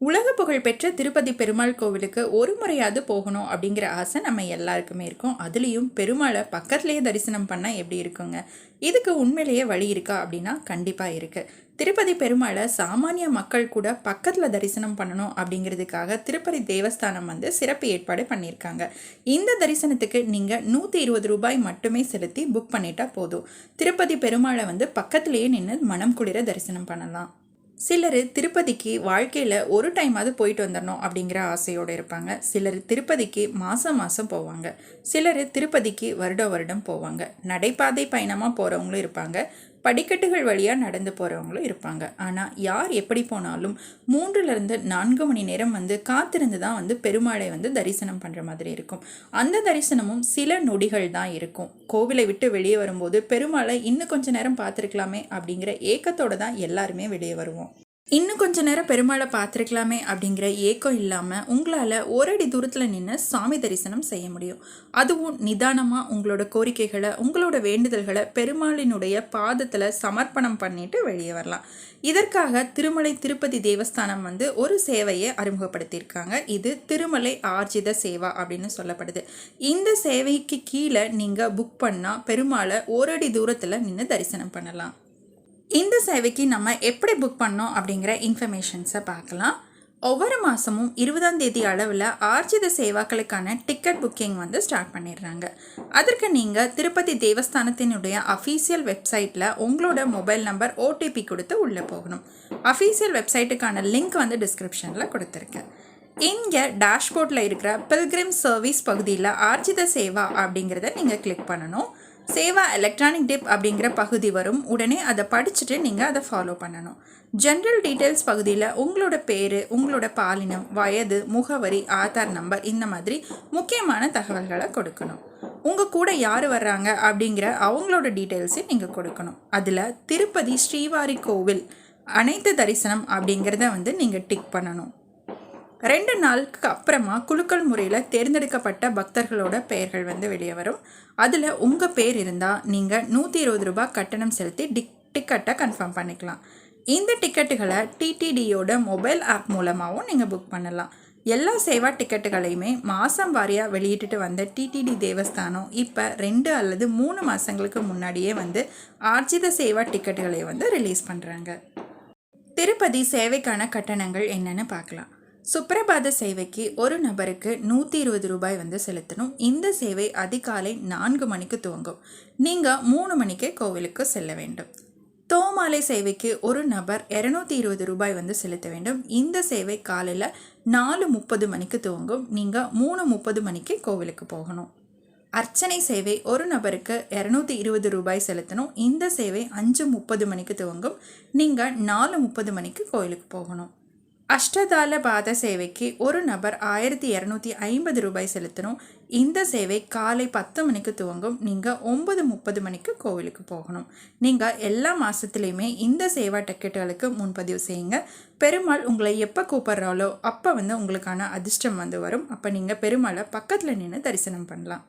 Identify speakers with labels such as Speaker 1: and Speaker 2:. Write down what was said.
Speaker 1: உலக புகழ்பெற்ற திருப்பதி பெருமாள் கோவிலுக்கு ஒரு முறையாவது போகணும் அப்படிங்கிற ஆசை நம்ம எல்லாருக்குமே இருக்கும். அதுலேயும் பெருமாளை பக்கத்துலேயே தரிசனம் பண்ணால் எப்படி இருக்குங்க? இதுக்கு உண்மையிலேயே வழி இருக்கா அப்படின்னா கண்டிப்பாக இருக்குது திருப்பதி பெருமாளை சாமானிய மக்கள் கூட பக்கத்தில் தரிசனம் பண்ணணும் அப்படிங்கிறதுக்காக திருப்பதி தேவஸ்தானம் வந்து சிறப்பு ஏற்பாடு பண்ணியிருக்காங்க. இந்த தரிசனத்துக்கு நீங்கள் நூற்றி இருபது ரூபாய் மட்டுமே செலுத்தி புக் பண்ணிட்டா போதும். திருப்பதி பெருமாளை வந்து பக்கத்துலேயே நின்று மனம் குளிர தரிசனம் பண்ணலாம். சிலர் திருப்பதிக்கு வாழ்க்கையில் ஒரு டைமாவது போயிட்டு வந்துடணும் அப்படிங்கிற ஆசையோடு இருப்பாங்க. சிலர் திருப்பதிக்கு மாதம் மாதம் போவாங்க. சிலர் திருப்பதிக்கு வருட வருடம் போவாங்க. நடைபாதை பயணமாக போகிறவங்களும் இருப்பாங்க. படிக்கட்டுகள் வழியாக நடந்து போகிறவங்களும் இருப்பாங்க. ஆனால் யார் எப்படி போனாலும் மூன்றுலேருந்து நான்கு மணி நேரம் வந்து காத்திருந்து தான் வந்து பெருமாளை வந்து தரிசனம் பண்ணுற மாதிரி இருக்கும். அந்த தரிசனமும் சில நொடிகள் தான் இருக்கும். கோவிலை விட்டு வெளியே வரும்போது பெருமாளை இன்னும் கொஞ்ச நேரம் பார்த்துருக்கலாமே அப்படிங்கிற ஏக்கத்தோடு தான் எல்லாருமே வெளியே வருவோம். இன்னும் கொஞ்ச நேரம் பெருமாளை பார்த்துருக்கலாமே அப்படிங்கிற ஏக்கம் இல்லாமல் உங்களால் ஓரடி தூரத்தில் நின்று சாமி தரிசனம் செய்ய முடியும். அதுவும் நிதானமாக உங்களோட கோரிக்கைகளை உங்களோட வேண்டுதல்களை பெருமாளினுடைய பாதத்தில் சமர்ப்பணம் பண்ணிட்டு வெளியே வரலாம். இதற்காக திருமலை திருப்பதி தேவஸ்தானம் வந்து ஒரு சேவையை அறிமுகப்படுத்தியிருக்காங்க. இது திருமலை ஆர்ஜித சேவா அப்படின்னு சொல்லப்படுது. இந்த சேவைக்கு கீழே நீங்கள் புக் பண்ணால் பெருமாளை ஓரடி தூரத்தில் நின்று தரிசனம் பண்ணலாம். இந்த சேவைக்கு நம்ம எப்படி புக் பண்ணோம் அப்படிங்கிற இன்ஃபர்மேஷன்ஸை பார்க்கலாம். ஒவ்வொரு மாதமும் இருபதாம் தேதி அளவில் ஆர்ஜித சேவாக்களுக்கான டிக்கெட் புக்கிங் வந்து ஸ்டார்ட் பண்ணிடுறாங்க. அதற்கு நீங்கள் திருப்பதி தேவஸ்தானத்தினுடைய அஃபீஷியல் வெப்சைட்டில் உங்களோட மொபைல் நம்பர் ஓடிபி கொடுத்து உள்ளே போகணும். அஃபீஷியல் வெப்சைட்டுக்கான லிங்க் வந்து டிஸ்கிரிப்ஷனில் கொடுத்துருக்கேன் இங்கே டேஷ்போர்ட்டில் இருக்கிற பில்கிரிம் சர்வீஸ் பகுதியில் ஆர்ஜித சேவா அப்படிங்கிறத நீங்கள் கிளிக் பண்ணணும். சேவா எலக்ட்ரானிக் டிப் அப்படிங்கிற பகுதி வரும். உடனே அதை படிச்சுட்டு நீங்கள் அதை ஃபாலோ பண்ணணும். ஜென்ரல் டீட்டெயில்ஸ் பகுதியில் உங்களோட பேர் உங்களோட பாலினம் வயது முகவரி ஆதார் நம்பர் இந்த மாதிரி முக்கியமான தகவல்களை கொடுக்கணும். உங்கள் கூட யார் வர்றாங்க அப்படிங்கிற அவங்களோட டீட்டெயில்ஸையும் நீங்கள் கொடுக்கணும். அதில் திருப்பதி ஸ்ரீவாரி கோவில் அனைத்து தரிசனம் அப்படிங்கிறத வந்து நீங்கள் டிக் பண்ணணும். ரெண்டு நாளுக்கு அப்புறமா குழுக்கள் முறையில் தேர்ந்தெடுக்கப்பட்ட பக்தர்களோட பெயர்கள் வந்து வெளியே வரும். அதில் உங்கள் பேர் இருந்தால் நீங்கள் நூற்றி இருபது ரூபாய் கட்டணம் செலுத்தி டிக் டிக்கெட்டை கன்ஃபார்ம் பண்ணிக்கலாம். இந்த டிக்கெட்டுகளை டிடிடியோட மொபைல் ஆப் மூலமாகவும் நீங்கள் புக் பண்ணலாம். எல்லா சேவா டிக்கெட்டுகளையுமே மாதம் வாரியாக வெளியிட்டுட்டு வந்த டிடிடி தேவஸ்தானம் இப்போ ரெண்டு அல்லது மூணு மாதங்களுக்கு முன்னாடியே வந்து ஆர்ஜித சேவா டிக்கெட்டுகளை வந்து ரிலீஸ் பண்ணுறாங்க திருப்பதி சேவைக்கான கட்டணங்கள் என்னென்னு பார்க்கலாம். சுப்பிரபாத சேவைக்கு ஒரு நபருக்கு நூற்றி இருபது ரூபாய் வந்து செலுத்தணும். இந்த சேவை அதிகாலை நான்கு மணிக்கு துவங்கும். நீங்கள் மூணு மணிக்கே கோவிலுக்கு செல்ல வேண்டும். தோமாலை சேவைக்கு ஒரு நபர் இரநூத்தி இருபது ரூபாய் வந்து செலுத்த வேண்டும். இந்த சேவை காலையில் நாலு முப்பது மணிக்கு துவங்கும். நீங்கள் மூணு முப்பது மணிக்கு கோவிலுக்கு போகணும். அர்ச்சனை சேவை ஒரு நபருக்கு இரநூத்தி இருபது ரூபாய் செலுத்தணும். இந்த சேவை அஞ்சு முப்பது மணிக்கு துவங்கும். நீங்கள் நாலு முப்பது மணிக்கு கோவிலுக்கு போகணும். அஷ்டதால பாத சேவைக்கு ஒரு நபர் ஆயிரத்தி இரநூத்தி ஐம்பது ரூபாய் செலுத்தணும். இந்த சேவை காலை பத்து மணிக்கு துவங்கும். நீங்கள் ஒம்பது முப்பது மணிக்கு கோவிலுக்கு போகணும். நீங்கள் எல்லா மாதத்துலேயுமே இந்த சேவா டிக்கெட்டுகளுக்கு முன்பதிவு செய்யுங்க. பெருமாள் உங்களை எப்போ கூப்பிட்றாலோ அப்போ வந்து உங்களுக்கான அதிர்ஷ்டம் வந்து வரும். அப்போ நீங்கள் பெருமாளை பக்கத்தில் நின்று தரிசனம் பண்ணலாம்.